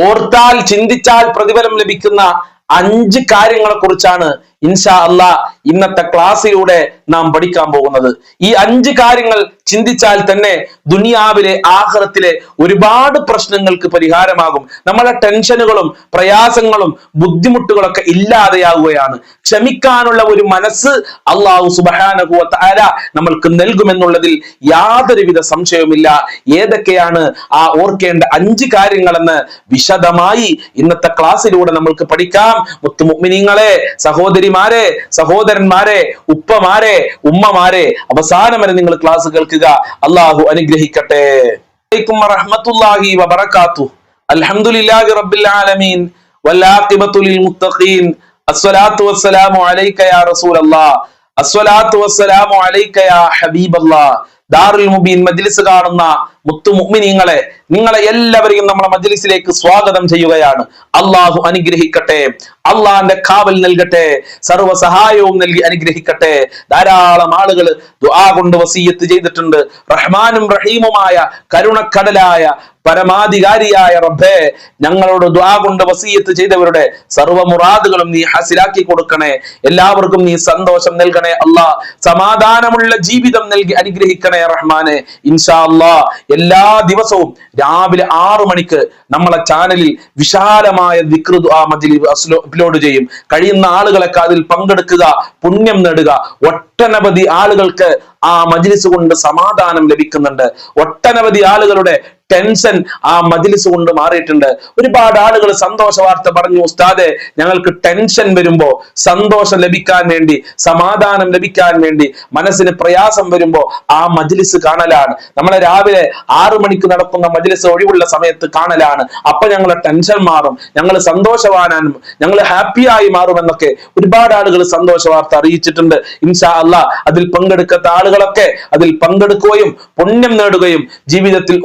ഓർത്താൽ ചിന്തിച്ചാൽ പ്രതിഫലം ലഭിക്കുന്ന അഞ്ച് കാര്യങ്ങളെ കുറിച്ചാണ് ഇൻഷാ അല്ല ഇന്നത്തെ ക്ലാസ്സിലൂടെ നാം പഠിക്കാൻ പോകുന്നത്. ഈ അഞ്ച് കാര്യങ്ങൾ ചിന്തിച്ചാൽ തന്നെ ദുനിയാവിലെ ആഹ്റത്തിലെ ഒരുപാട് പ്രശ്നങ്ങൾക്ക് പരിഹാരമാകും. നമ്മളെ ടെൻഷനുകളും പ്രയാസങ്ങളും ബുദ്ധിമുട്ടുകളൊക്കെ ഇല്ലാതെയാവുകയാണ്. ക്ഷമിക്കാനുള്ള ഒരു മനസ്സ് അള്ളാഹു സുബാനഹുവ താര നമ്മൾക്ക് നൽകുമെന്നുള്ളതിൽ യാതൊരുവിധ സംശയവുമില്ല. ഏതൊക്കെയാണ് ആ ഓർക്കേണ്ട അഞ്ച് കാര്യങ്ങളെന്ന് വിശദമായി ഇന്നത്തെ ക്ലാസ്സിലൂടെ നമ്മൾക്ക് പഠിക്കാം. മുത്തുമുഗ്മിനിങ്ങളെ സഹോദരിമാരെ സഹോദരന്മാരെ ഉപ്പമാരെ ഉമ്മമാരെ അവസാനം വരെ നിങ്ങൾ ക്ലാസ് കേൾക്കുക. അള്ളാഹു അനുഗ്രഹിക്കട്ടെ. അലൈക്കും വറഹ്മത്തുള്ളാഹി വബറകാതുഹു അൽഹംദുലില്ലാഹി റബ്ബിൽ ആലമീൻ. മുത്തഖീൻ. അസ്സലാത്തു വസ്സലാമു റസൂലല്ലാഹ് അസ്സലാത്തു വസ്സലാമു ഹബീബല്ലാഹ് ദാറുൽ മുബീൻ മജ്ലിസ് കാണുന്ന മുത്തു മുഅ്മിനീങ്ങളെ നിങ്ങളെ എല്ലാവരെയും നമ്മളെ മജ്ലിസിലേക്ക് സ്വാഗതം ചെയ്യുകയാണ്. അള്ളാഹു അനുഗ്രഹിക്കട്ടെ. അള്ളാഹിന്റെ കാവൽ നൽകട്ടെ. സർവ സഹായവും നൽകി അനുഗ്രഹിക്കട്ടെ. ധാരാളം ആളുകൾ ദുആ കൊണ്ട് വസീയത്ത് ചെയ്തിട്ടുണ്ട്. റഹ്മാനും റഹീമുമായ കരുണക്കടലായ പരമാധികാരിയായ റബ്ബേ ഞങ്ങളോട് ദ്വാ കൊണ്ട് വസീയത്ത് ചെയ്തവരുടെ സർവ മുറാദുകളും നീ ഹസിലാക്കി കൊടുക്കണേ. എല്ലാവർക്കും നീ സന്തോഷം നൽകണേ. അല്ലാ സമാധാനമുള്ള ജീവിതം നൽകി അനുഗ്രഹിക്കണേ റഹ്മാനെ. ഇൻഷാ അല്ലാ എല്ലാ ദിവസവും രാവിലെ ആറു മണിക്ക് നമ്മളെ ചാനലിൽ വിശാലമായ ദുആ മജ്ലിസ് അപ്ലോഡ് ചെയ്യും. കഴിയുന്ന ആളുകളൊക്കെ അതിൽ പങ്കെടുക്കുക പുണ്യം നേടുക. ഒട്ടനവധി ആളുകൾക്ക് ആ മജ്ലിസ് കൊണ്ട് സമാധാനം ലഭിക്കുന്നുണ്ട്. ഒട്ടനവധി ആളുകളുടെ ടെൻഷൻ ആ മജിലിസ് കൊണ്ട് മാറിയിട്ടുണ്ട്. ഒരുപാട് ആളുകൾ സന്തോഷ വാർത്ത പറഞ്ഞു ഉസ്താദെ ഞങ്ങൾക്ക് ടെൻഷൻ വരുമ്പോ സന്തോഷം ലഭിക്കാൻ വേണ്ടി സമാധാനം ലഭിക്കാൻ വേണ്ടി മനസ്സിന് പ്രയാസം വരുമ്പോ ആ മജിലിസ് കാണലാണ്. നമ്മളെ രാവിലെ ആറു മണിക്ക് നടക്കുന്ന മജിലിസ് ഒഴിവുള്ള സമയത്ത് കാണലാണ്. അപ്പൊ ഞങ്ങളെ ടെൻഷൻ മാറും ഞങ്ങൾ സന്തോഷവാനാനും ഞങ്ങൾ ഹാപ്പിയായി മാറുമെന്നൊക്കെ ഒരുപാട് ആളുകൾ സന്തോഷ വാർത്ത അറിയിച്ചിട്ടുണ്ട്. ഇൻഷാ അല്ല അതിൽ പങ്കെടുക്കാത്ത ആളുകളൊക്കെ അതിൽ പങ്കെടുക്കുകയും പുണ്യം നേടുകയും ജീവിതത്തിൽ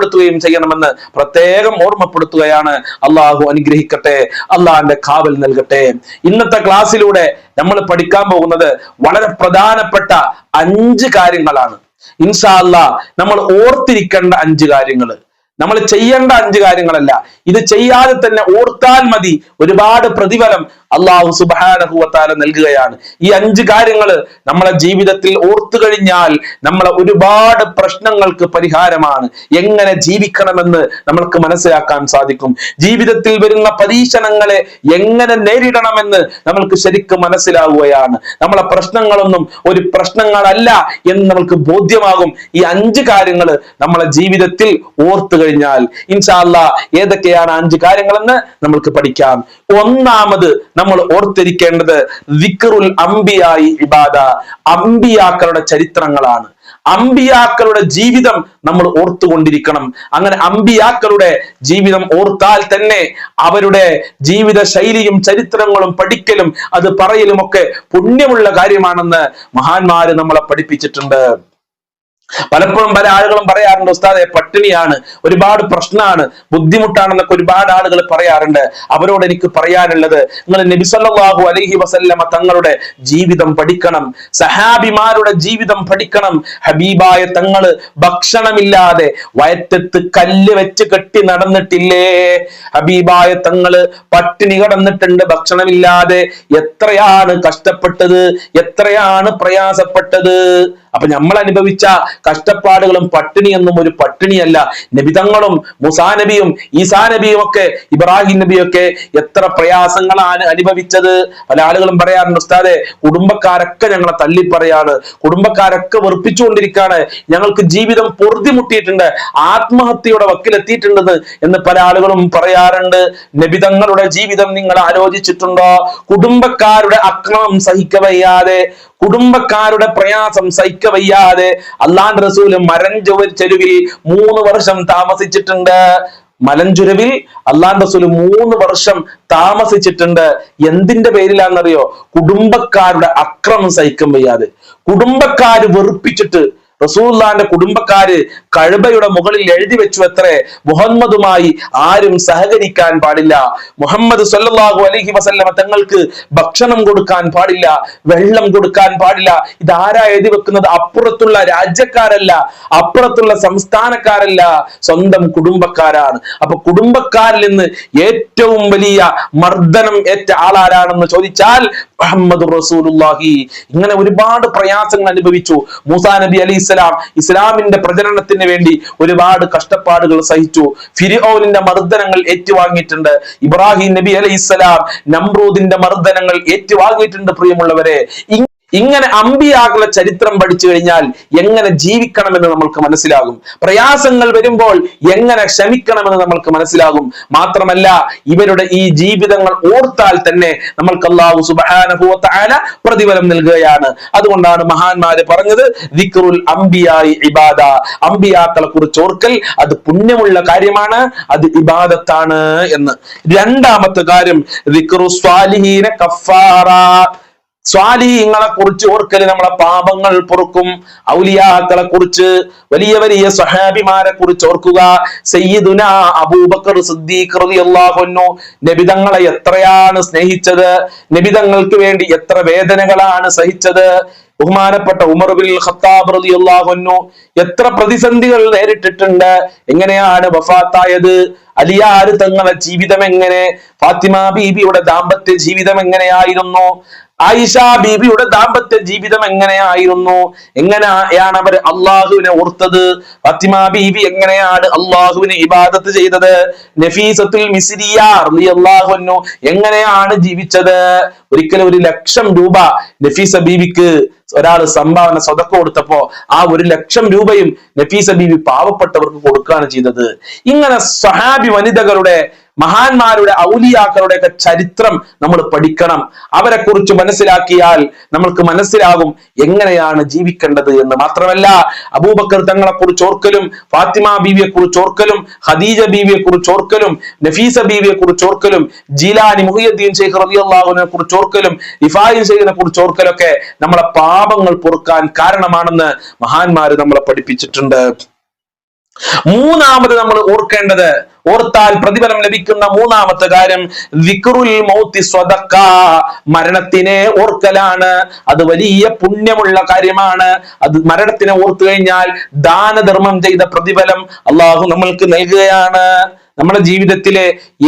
ഉപയോഗപ്പെടുത്തുകയും ചെയ്യണമെന്ന് പ്രത്യേകം ഓർമ്മപ്പെടുത്തുകയാണ് അള്ളാഹു അനുഗ്രഹിക്കട്ടെ അള്ളാഹിന്റെ കാവൽ നൽകട്ടെ. ഇന്നത്തെ ക്ലാസ്സിലൂടെ നമ്മൾ പഠിക്കാൻ പോകുന്നത് വളരെ പ്രധാനപ്പെട്ട അഞ്ച് കാര്യങ്ങളാണ്. ഇൻഷാ അല്ലാ നമ്മൾ ഓർത്തിരിക്കേണ്ട അഞ്ച് കാര്യങ്ങൾ നമ്മൾ ചെയ്യേണ്ട അഞ്ച് കാര്യങ്ങളല്ല. ഇത് ചെയ്യാതെ തന്നെ ഓർത്താൽ മതി. ഒരുപാട് പ്രതിഫലം അള്ളാഹു സുബാനഹുവത്താല നൽകുകയാണ്. ഈ അഞ്ച് കാര്യങ്ങൾ നമ്മളെ ജീവിതത്തിൽ ഓർത്തു കഴിഞ്ഞാൽ നമ്മളെ ഒരുപാട് പ്രശ്നങ്ങൾക്ക് പരിഹാരമാണ്. എങ്ങനെ ജീവിക്കണമെന്ന് നമ്മൾക്ക് മനസ്സിലാക്കാൻ സാധിക്കും. ജീവിതത്തിൽ വരുന്ന പരീക്ഷണങ്ങളെ എങ്ങനെ നേരിടണമെന്ന് നമ്മൾക്ക് ശരിക്കും മനസ്സിലാവുകയാണ്. നമ്മളെ പ്രശ്നങ്ങളൊന്നും ഒരു പ്രശ്നങ്ങളല്ല എന്ന് നമ്മൾക്ക് ബോധ്യമാകും. ഈ അഞ്ച് കാര്യങ്ങൾ നമ്മളെ ജീവിതത്തിൽ ഓർത്തു കഴിഞ്ഞാൽ ഇൻഷാല്ല ഏതൊക്കെയാണ് അഞ്ച് കാര്യങ്ങളെന്ന് നമ്മൾക്ക് പഠിക്കാം. ഒന്നാമത് നമ്മൾ ഓർത്തിരിക്കേണ്ടത് വിക്റുൽ അംബിയായി ഇബാദ അംബിയാക്കളുടെ ചരിത്രങ്ങളാണ്. അമ്പിയാക്കളുടെ ജീവിതം നമ്മൾ ഓർത്തുകൊണ്ടിരിക്കണം. അങ്ങനെ അമ്പിയാക്കളുടെ ജീവിതം ഓർത്താൽ തന്നെ അവരുടെ ജീവിത ശൈലിയും ചരിത്രങ്ങളും പഠിക്കലും അത് പറയലും ഒക്കെ പുണ്യമുള്ള കാര്യമാണെന്ന് മഹാന്മാര് നമ്മളെ പഠിപ്പിച്ചിട്ടുണ്ട്. പലപ്പോഴും പല ആളുകളും പറയാറുണ്ട് ഉസ്താദെ പട്ടിണിയാണ് ഒരുപാട് പ്രശ്നമാണ് ബുദ്ധിമുട്ടാണെന്നൊക്കെ ഒരുപാട് ആളുകൾ പറയാറുണ്ട്. അവരോട് എനിക്ക് പറയാനുള്ളത് നിങ്ങൾ നബിസല്ലാഹു അലഹി വസല്ലമ തങ്ങളുടെ ജീവിതം പഠിക്കണം സഹാബിമാരുടെ ജീവിതം പഠിക്കണം. ഹബീബായ തങ്ങൾ ഭക്ഷണമില്ലാതെ വയറ്റത്ത് കല്ല് വെച്ച് കെട്ടി നടന്നിട്ടില്ലേ? ഹബീബായ തങ്ങൾ പട്ടിണി കടന്നിട്ടുണ്ട് ഭക്ഷണമില്ലാതെ എത്രയാണ് കഷ്ടപ്പെട്ടത് എത്രയാണ് പ്രയാസപ്പെട്ടത്? അപ്പൊ നമ്മൾ അനുഭവിച്ച കഷ്ടപ്പാടുകളും പട്ടിണിയൊന്നും ഒരു പട്ടിണിയല്ല. നബിതങ്ങളും മുസാ നബിയും ഈസാ നബിയും ഒക്കെ ഇബ്രാഹിം നബിയൊക്കെ എത്ര പ്രയാസങ്ങളാണ് അനുഭവിച്ചത്. പല ആളുകളും പറയാറുണ്ട് ഉസ്താദെ കുടുംബക്കാരൊക്കെ ഞങ്ങളെ തള്ളിപ്പറയാണ്. കുടുംബക്കാരൊക്കെ വെറുപ്പിച്ചുകൊണ്ടിരിക്കുകയാണ് ഞങ്ങൾക്ക് ജീവിതം പൊറുതിമുട്ടിയിട്ടുണ്ട്. ആത്മഹത്യയുടെ വക്കിലെത്തിയിട്ടുണ്ടെന്ന് എന്ന് പല ആളുകളും പറയാറുണ്ട്. നബിതങ്ങളുടെ ജീവിതം നിങ്ങൾ ആലോചിച്ചിട്ടുണ്ടോ? കുടുംബക്കാരുടെ അക്രമം സഹിക്കവയ്യാതെ കുടുംബക്കാരുടെ പ്രയാസം സഹിക്കവയ്യാതെ അള്ളാൻ റസൂൽ മരഞ്ചുവ ചെരുവിൽ മൂന്ന് വർഷം താമസിച്ചിട്ടുണ്ട്. മലഞ്ചുരവിൽ അള്ളാൻ റസൂൽ മൂന്ന് വർഷം താമസിച്ചിട്ടുണ്ട്. എന്തിന്റെ പേരിലാണെന്നറിയോ? കുടുംബക്കാരുടെ അക്രമം സഹിക്കാൻ വയ്യാതെ. കുടുംബക്കാര് വെറുപ്പിച്ചിട്ട് റസൂല്ലാന്റെ കുടുംബക്കാര് കഴുബയുടെ മുകളിൽ എഴുതി വെച്ചു അത്രേ മുഹമ്മദുമായി ആരും സഹകരിക്കാൻ പാടില്ല. മുഹമ്മദ് സല്ലല്ലാഹു അലൈഹി വസല്ലമ തങ്ങൾക്ക് ഭക്ഷണം കൊടുക്കാൻ പാടില്ല വെള്ളം കൊടുക്കാൻ പാടില്ല. ഇതാരാ എഴുതി വെക്കുന്നത്? അപ്പുറത്തുള്ള രാജ്യക്കാരല്ല അപ്പുറത്തുള്ള സംസ്ഥാനക്കാരല്ല സ്വന്തം കുടുംബക്കാരാണ്. അപ്പൊ കുടുംബക്കാരിൽ നിന്ന് ഏറ്റവും വലിയ മർദ്ദനം ഏറ്റ ആളാരാണെന്ന് ചോദിച്ചാൽ മുഹമ്മദ് റസൂലുള്ളാഹി. ഇങ്ങനെ ഒരുപാട് പ്രയാസങ്ങൾ അനുഭവിച്ചു. മൂസാ നബി അലി ഇസ്ലാം ഇസ്ലാമിന്റെ പ്രചരണത്തിന് വേണ്ടി ഒരുപാട് കഷ്ടപ്പാടുകൾ സഹിച്ചു. ഫിരിഔനിന്റെ മർദ്ദനങ്ങൾ ഏറ്റുവാങ്ങിയിട്ടുണ്ട്. ഇബ്രാഹിം നബി അലൈഹിസ്സലാം നമ്രൂദിന്റെ മർദ്ദനങ്ങൾ ഏറ്റുവാങ്ങിയിട്ടുണ്ട് പ്രിയമുള്ളവരെ. ഇങ്ങനെ അമ്പിയാകുള്ള ചരിത്രം പഠിച്ചു കഴിഞ്ഞാൽ എങ്ങനെ ജീവിക്കണമെന്ന് നമ്മൾക്ക് മനസ്സിലാകും. പ്രയാസങ്ങൾ വരുമ്പോൾ എങ്ങനെ ക്ഷമിക്കണമെന്ന് നമ്മൾക്ക് മനസ്സിലാകും. മാത്രമല്ല ഇവരുടെ ഈ ജീവിതങ്ങൾ ഓർത്താൽ തന്നെ നമ്മൾക്ക് അള്ളാഹു തആല പ്രതിഫലം നൽകുകയാണ്. അതുകൊണ്ടാണ് മഹാന്മാര് പറഞ്ഞത് ദിക്റുൽ അംബിയായി ഇബാദ. അംബിയാക്കളെ കുറിച്ച് ഓർക്കൽ അത് പുണ്യമുള്ള കാര്യമാണ് അത് ഇബാദത്താണ് എന്ന്. രണ്ടാമത്തെ കാര്യം ദിക്റു സ്വാലിഹീന കഫാറ. സ്വാലിഹീങ്ങളെ കുറിച്ച് ഓർക്കൽ നമ്മളെ പാപങ്ങൾ പൊറുക്കും. ഔലിയാക്കളെ കുറിച്ച് വലിയ വലിയ സഹാബിമാരെ കുറിച്ച് ഓർക്കുക. സയ്യിദുന അബൂബക്കർ സിദ്ദീഖ് റളിയല്ലാഹു അൻഹു നബിതങ്ങളെ എത്രയാണ് സ്നേഹിച്ചത്? നബിതങ്ങൾക്ക് വേണ്ടി എത്ര വേദനകളാണ് സഹിച്ചത്? ബഹുമാനപ്പെട്ട ഉമർ ബിൻ ഖത്താബ് റളിയല്ലാഹു അൻഹു എത്ര പ്രതിസന്ധികൾ നേരിട്ടിട്ടുണ്ട്? എങ്ങനെയാണ് വഫാത്തായത്? അലിയാര് തങ്ങളെ ജീവിതം എങ്ങനെ ഫാത്തിമ ബീബിയുടെ ദാമ്പത്യ ജീവിതം എങ്ങനെയായിരുന്നു? ആയിഷ ബീബിയുടെ ദാമ്പത്യ ജീവിതം എങ്ങനെയായിരുന്നു? എങ്ങനെയാണ് അവർ അള്ളാഹുവിനെ ഓർത്തത്? ഫത്തിമ ബീബി എങ്ങനെയാണ് അള്ളാഹുവിനെ ഇബാദത്ത് ചെയ്തത്? നഫീസത്തുൽ മിസ്രിയ അൻഹു എങ്ങനെയാണ് ജീവിച്ചത്? ഒരിക്കലും ഒരു ലക്ഷം രൂപ നഫീസ ബീവിക്ക് ഒരാൾ സംഭാവന സ്വതക്ക കൊടുത്തപ്പോ ആ ഒരു ലക്ഷം രൂപയും നഫീസ ബീവി പാവപ്പെട്ടവർക്ക് കൊടുക്കുകയാണ് ചെയ്തത്. ഇങ്ങനെ സഹാബി വനിതകളുടെ മഹാന്മാരുടെ ഔലിയാക്കളുടെ ഒക്കെ ചരിത്രം നമ്മൾ പഠിക്കണം. അവരെ കുറിച്ച് മനസ്സിലാക്കിയാൽ നമ്മൾക്ക് മനസ്സിലാകും എങ്ങനെയാണ് ജീവിക്കേണ്ടത് എന്ന്. മാത്രമല്ല അബൂബക്കർ തങ്ങളെ കുറിച്ച് ഓർക്കലും ഫാത്തിമ ബീവിയെ കുറിച്ച് ഓർക്കലും ഖദീജ ബീവിയെ കുറിച്ച് ഓർക്കലും നഫീസ ബീവിയെ കുറിച്ച് ഓർക്കലും ജീലാനി മുഹിയുദ്ദീൻ ഷെയ്ഖ് റളിയല്ലാഹുവിനെ കുറിച്ച് ഓർക്കലും ഇഫായി ഷെയ്ഖിനെ കുറിച്ച് ഓർക്കലൊക്കെ നമ്മളെ പാപങ്ങൾ പൊറുക്കാൻ കാരണമാണെന്ന് മഹാന്മാര് നമ്മളെ പഠിപ്പിച്ചിട്ടുണ്ട്. മൂന്നാമത് നമ്മൾ ഓർക്കേണ്ടത് ഓർത്താൽ പ്രതിഫലം ലഭിക്കുന്ന മൂന്നാമത്തെ കാര്യം വിക്രുൽ മൗത്തി സ്വതക്ക മരണത്തിനെ ഓർക്കലാണ്. അത് വലിയ പുണ്യമുള്ള കാര്യമാണ്. അത് മരണത്തിനെ ഓർത്തു കഴിഞ്ഞാൽ ദാനധർമ്മം ചെയ്ത പ്രതിഫലം അള്ളാഹു നമ്മൾക്ക് നൽകുകയാണ്. നമ്മുടെ ജീവിതത്തിലെ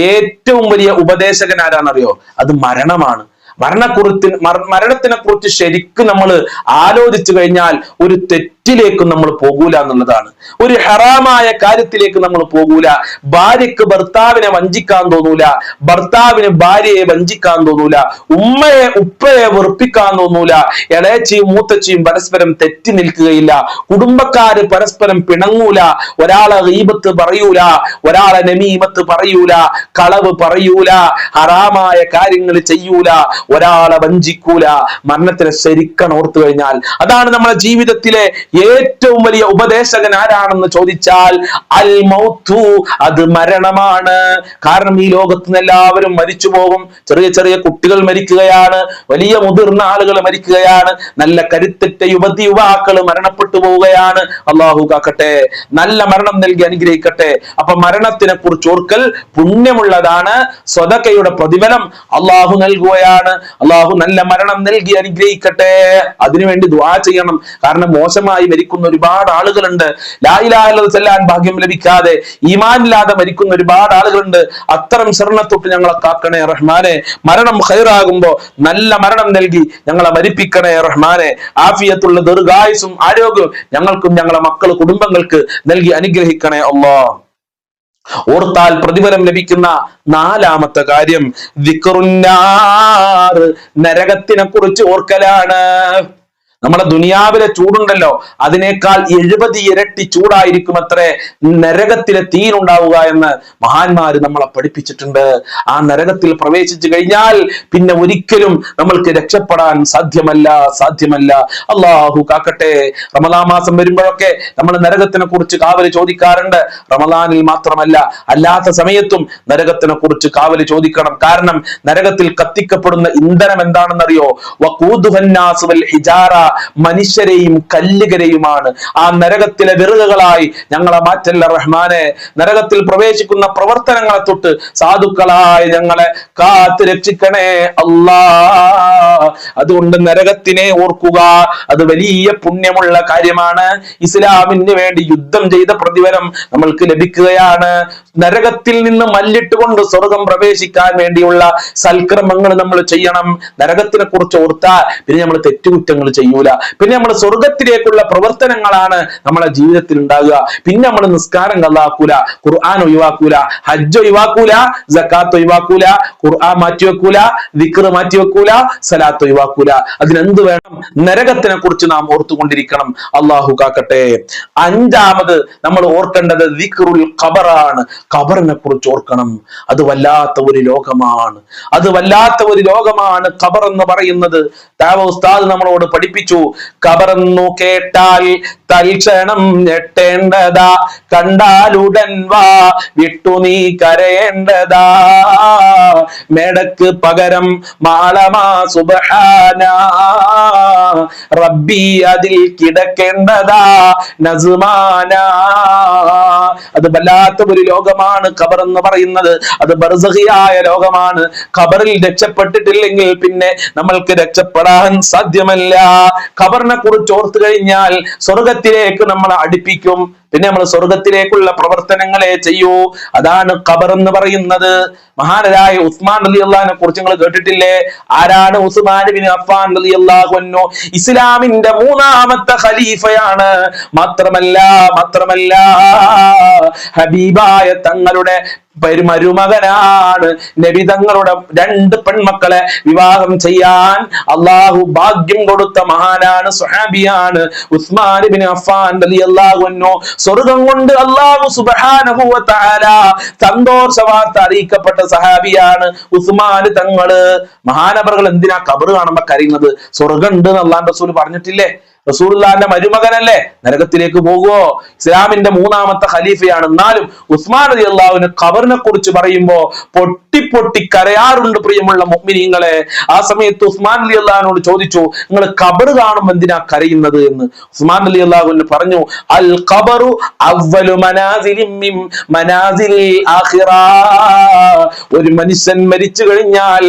ഏറ്റവും വലിയ ഉപദേശകൻ ആരാണെന്നറിയോ അത് മരണമാണ്. മരണക്കുറിച്ച് മരണത്തിനെ കുറിച്ച് ശരിക്കും നമ്മൾ ആലോചിച്ചു കഴിഞ്ഞാൽ ഒരു തെറ്റിലേക്കും നമ്മൾ പോകൂല എന്നുള്ളതാണ്. ഒരു ഹറാമായ കാര്യത്തിലേക്ക് നമ്മൾ പോകൂല. ഭാര്യക്ക് ഭർത്താവിനെ വഞ്ചിക്കാൻ തോന്നൂല. ഭർത്താവിന് ഭാര്യയെ വഞ്ചിക്കാൻ തോന്നൂല. ഉമ്മയെ ഉപ്പയെ വെറുപ്പിക്കാൻ തോന്നൂല. ഇളയച്ചിയും മൂത്തച്ചിയും പരസ്പരം തെറ്റി നിൽക്കുകയില്ല. കുടുംബക്കാര് പരസ്പരം പിണങ്ങൂല. ഒരാളെ റീബത്ത് പറയൂല. ഒരാളെ നമീമത്ത് പറയൂല. കളവ് പറയൂല. ഹറാമായ കാര്യങ്ങൾ ചെയ്യൂല. ഒരാളെ വഞ്ചിക്കൂല. മരണത്തിനെ ശരിക്കണം ഓർത്തു കഴിഞ്ഞാൽ. അതാണ് നമ്മുടെ ജീവിതത്തിലെ ഏറ്റവും വലിയ ഉപദേശകൻ ആരാണെന്ന് ചോദിച്ചാൽ അൽ മൗത്തു അത് മരണമാണ്. കാരണം ഈ ലോകത്ത് നിന്ന് എല്ലാവരും മരിച്ചു പോകും. ചെറിയ ചെറിയ കുട്ടികൾ മരിക്കുകയാണ്. വലിയ മുതിർന്ന ആളുകൾ മരിക്കുകയാണ്. നല്ല കരുത്തിട്ട യുവതി യുവാക്കൾ മരണപ്പെട്ടു പോവുകയാണ്. അള്ളാഹു കാക്കട്ടെ. നല്ല മരണം നൽകി അനുഗ്രഹിക്കട്ടെ. അപ്പൊ മരണത്തിനെ കുറിച്ച് ഓർക്കൽ പുണ്യമുള്ളതാണ്. സ്വതക്കയുടെ പ്രതിഫലം അള്ളാഹു നൽകുകയാണ്. അള്ളാഹു നല്ല മരണം നൽകി അനുഗ്രഹിക്കട്ടെ. അതിനുവേണ്ടി ദ്വാ ചെയ്യണം. കാരണം മോശമായി മരിക്കുന്ന ഒരുപാട് ആളുകളുണ്ട്. ലായിലാഹുള്ളത് ചെല്ലാൻ ഭാഗ്യം ലഭിക്കാതെ ഈമാനില്ലാതെ മരിക്കുന്ന ഒരുപാട് ആളുകളുണ്ട്. അത്തരം ശരണത്തൊട്ട് ഞങ്ങളെ കാക്കണേ റഹ്മാനെ. മരണം ഹൈറാകുമ്പോ നല്ല മരണം നൽകി ഞങ്ങളെ മരിപ്പിക്കണേ റഹ്മാനെ. ആഫിയത്തുള്ള ദീർഘായുസും ആരോഗ്യവും ഞങ്ങൾക്കും ഞങ്ങളെ മക്കൾ കുടുംബങ്ങൾക്ക് നൽകി അനുഗ്രഹിക്കണേ അള്ളാഹ്. ഓർത്താൽ പ്രതിഫലം ലഭിക്കുന്ന നാലാമത്തെ കാര്യം നരകത്തിനെ കുറിച്ച് ഓർക്കലാണ്. നമ്മുടെ ദുനിയാവിലെ ചൂടുണ്ടല്ലോ. അതിനേക്കാൾ എഴുപത് ഇരട്ടി ചൂടായിരിക്കും അത്രേ നരകത്തിലെ തീയിലുണ്ടാവുക എന്ന് മഹാന്മാര് നമ്മളെ പഠിപ്പിച്ചിട്ടുണ്ട്. ആ നരകത്തിൽ പ്രവേശിച്ചു കഴിഞ്ഞാൽ പിന്നെ ഒരിക്കലും നമ്മൾക്ക് രക്ഷപ്പെടാൻ സാധ്യമല്ല സാധ്യമല്ല. അള്ളാഹു കാക്കട്ടെ. റമദാ മാസം വരുമ്പോഴൊക്കെ നമ്മൾ നരകത്തിനെ കുറിച്ച് കാവൽ ചോദിക്കാറുണ്ട്. റമദാനിൽ മാത്രമല്ല അല്ലാത്ത സമയത്തും നരകത്തിനെ കുറിച്ച് കാവൽ ചോദിക്കണം. കാരണം നരകത്തിൽ കത്തിക്കപ്പെടുന്ന ഇന്ധനം എന്താണെന്നറിയോ? വൽ ഹിജാറ മനുഷ്യരെയും കല്ലുകരെയുമാണ്. ആ നരകത്തിലെ വിറകുകളായി ഞങ്ങളെ മാറ്റല്ല റഹ്മാനെ. നരകത്തിൽ പ്രവേശിക്കുന്ന പ്രവർത്തനങ്ങളെ തൊട്ട് സാധുക്കളായി ഞങ്ങളെ കാത്തു രക്ഷിക്കണേ അല്ലാ. അതുകൊണ്ട് നരകത്തിനെ ഓർക്കുക. അത് വലിയ പുണ്യമുള്ള കാര്യമാണ്. ഇസ്ലാമിന് വേണ്ടി യുദ്ധം ചെയ്ത പ്രതിഫലം നമ്മൾക്ക് ലഭിക്കുകയാണ്. നരകത്തിൽ നിന്ന് മല്ലിട്ടുകൊണ്ട് സ്വർഗം പ്രവേശിക്കാൻ വേണ്ടിയുള്ള സൽക്രമങ്ങൾ നമ്മൾ ചെയ്യണം. നരകത്തിനെ കുറിച്ച് ഓർത്താൽ പിന്നെ നമ്മൾ തെറ്റുകുറ്റങ്ങൾ ചെയ്യൂല. പിന്നെ നമ്മൾ സ്വർഗത്തിലേക്കുള്ള പ്രവർത്തനങ്ങളാണ് നമ്മളെ ജീവിതത്തിൽ ഉണ്ടാകുക പിന്നെ നമ്മൾ നിസ്കാരം കള്ളാക്കൂല ഖുർആൻ ഒഴിവാക്കൂല ഹജ്ജ് ഒഴിവാക്കൂല ജക്കാത്ത് ഒഴിവാക്കൂല ഖുർആൻ മാറ്റി മാറ്റിവെക്കൂല വിക്ർ മാറ്റിവെക്കൂല സലാത്ത് ഒഴിവാക്കൂല. അതിനെന്ത് വേണം? നരകത്തിനെ കുറിച്ച് നാം ഓർത്തുകൊണ്ടിരിക്കണം. അള്ളാഹു കാക്കട്ടെ. അഞ്ചാമത് നമ്മൾ ഓർക്കേണ്ടത് ദിക്റുൽ ഖബറാണ്. ഖബറിനെ കുറിച്ച് ഓർക്കണം. അത് വല്ലാത്ത ഒരു ലോകമാണ്. അത് വല്ലാത്ത ഒരു ലോകമാണ് ഖബർ എന്ന് പറയുന്നത്. താവ ഉസ്താദ് നമ്മളോട് പഠിപ്പിച്ചു. ഖബറെന്നു കേട്ടാൽ തൽക്ഷണം ഞെട്ടേണ്ടതാ. കണ്ടാലുടൻ വാ വിട്ടു നീ കരയേണ്ടതാ. മേടക്ക് പകരം മാളമാ സുബഹാന. റബ്ബി അതിൽ കിടക്കേണ്ടതാ നസുമാന അത് വല്ലാത്ത ഒരു ലോകമാണ് ഖബർ എന്ന് പറയുന്നത്. അത് ബർസഹിയായ ലോകമാണ്. ഖബറിൽ രക്ഷപ്പെട്ടിട്ടില്ലെങ്കിൽ പിന്നെ നമ്മൾക്ക് രക്ഷപ്പെടാൻ സാധ്യമല്ല. ഖബറിനെ കുറിച്ച് ഓർത്തു കഴിഞ്ഞാൽ സ്വർഗത്തിലേക്ക് നമ്മളെ അടുപ്പിക്കും. പിന്നെ നമ്മൾ സ്വർഗത്തിലേക്കുള്ള പ്രവർത്തനങ്ങളെ ചെയ്യൂ. അതാണ് ഖബർ എന്ന് പറയുന്നത്. മഹാനരായ ഉസ്മാൻ അലി അള്ളഹാനെ കുറിച്ച് നിങ്ങൾ കേട്ടിട്ടില്ലേ? ആരാണ് ഉസ്മാൻ ബിൻ അഫ്ഫാൻ അലി അള്ളാഹു ഇസ്ലാമിന്റെ മൂന്നാമത്തെ ഖലീഫയാണ്. മാത്രമല്ല മാത്രമല്ല ഹബീബായ തങ്ങളുടെ മരുമകനാണ് നബി തങ്ങളുടെ രണ്ട് പെൺമക്കളെ വിവാഹം ചെയ്യാൻ അള്ളാഹു ഭാഗ്യം കൊടുത്ത മഹാനാണ് സുഹാബിയാണ് ഉസ്മാൻ ബിൻ അഫ്ഫാൻ റളിയല്ലാഹു അൻഹു. സ്വർഗം കൊണ്ട് അള്ളാഹു സുബ്ഹാനഹു താര സന്തോഷ വാർത്ത അറിയിക്കപ്പെട്ട സഹാബിയാണ് ഉസ്മാൻ തങ്ങൾ. മഹാനവറുകൾ എന്തിനാ കബർ കാണുമ്പോ കരയുന്നത്? സ്വർഗം ഉണ്ട് എന്ന് അള്ളാഹ് റസൂൽ പറഞ്ഞിട്ടില്ലേ? റസൂലുള്ളാന്റെ മരുമകനല്ലേ? നരകത്തിലേക്ക് പോകുവോ? ഇസ്ലാമിന്റെ മൂന്നാമത്തെ ഖലീഫയാണ്. എന്നാലും ഉസ്മാൻ അലി അള്ളാഹുവിന് ഖബറിനെ കുറിച്ച് പറയുമ്പോ പൊട്ടി പൊട്ടി കരയാറുണ്ട് പ്രിയമുള്ള മുഅ്മിനീങ്ങളെ. ആ സമയത്ത് ഉസ്മാൻ അലി അള്ളാഹിനോട് ചോദിച്ചു നിങ്ങൾ ഖബർ കാണുമ്പോൾ എന്തിനാ കരയുന്നത് എന്ന്? ഉസ്മാൻ അലി അള്ളാഹുവിന് പറഞ്ഞു അൽ ഖബറു അവലു മനാസിലിം ആഖിറ. ഒരു മനുഷ്യൻ മരിച്ചു കഴിഞ്ഞാൽ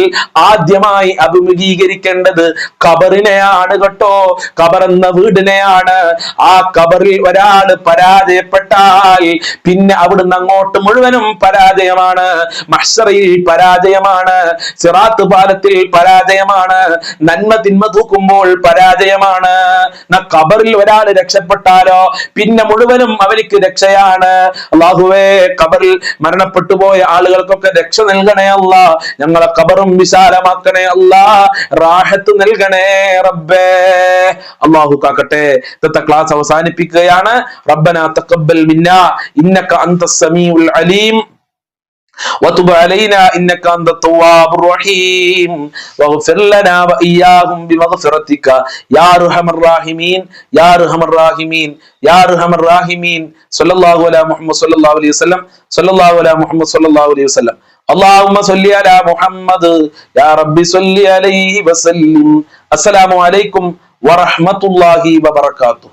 ആദ്യമായി അഭിമുഖീകരിക്കേണ്ടത് ഖബറിനെയാണ് കേട്ടോ. ഖബർ വീടിനെയാണ് ആ കബറിൽ ഒരാൾ പരാജയപ്പെട്ടാൽ പിന്നെ അവിടുന്ന് അങ്ങോട്ട് മുഴുവനും പരാജയമാണ്. മഹ്സറയിൽ പരാജയമാണ്. സിറാത്ത് പാലത്തിൽ പരാജയമാണ്. നന്മ തിന്മ തൂക്കുമ്പോൾ പരാജയമാണ്. കബറിൽ ഒരാൾ രക്ഷപ്പെട്ടാലോ പിന്നെ മുഴുവനും അവനിക്ക് രക്ഷയാണ്. അള്ളാഹുവേ കബറിൽ മരണപ്പെട്ടു പോയ ആളുകൾക്കൊക്കെ രക്ഷ നൽകണേ അല്ല. ഞങ്ങളെ കബറും വിശാലമാക്കണേ അല്ല. റാഹത്ത് നൽകണേ റബ്ബേ. അള്ളാഹു കാക്കട്ടെ ഇന്നത്തെ ക്ലാസ് അവസാനിപ്പിക്കുകയാണ് റബ്ബന തഖബ്ബൽ മിന്ന ഇന്നക അന്ത സമീഉൽ അലീം وتب علينا انك انت التواب الرحيم واغفر لنا واياهم بمغفرتك يا ارحم الراحمين يا ارحم الراحمين يا ارحم الراحمين صلى الله على محمد صلى الله عليه وسلم صلى الله على محمد صلى الله عليه وسلم اللهم صل على محمد يا ربي صل عليه وسلم السلام عليكم വറഹ്മത്തുള്ളാഹി വബർക്കാത്തു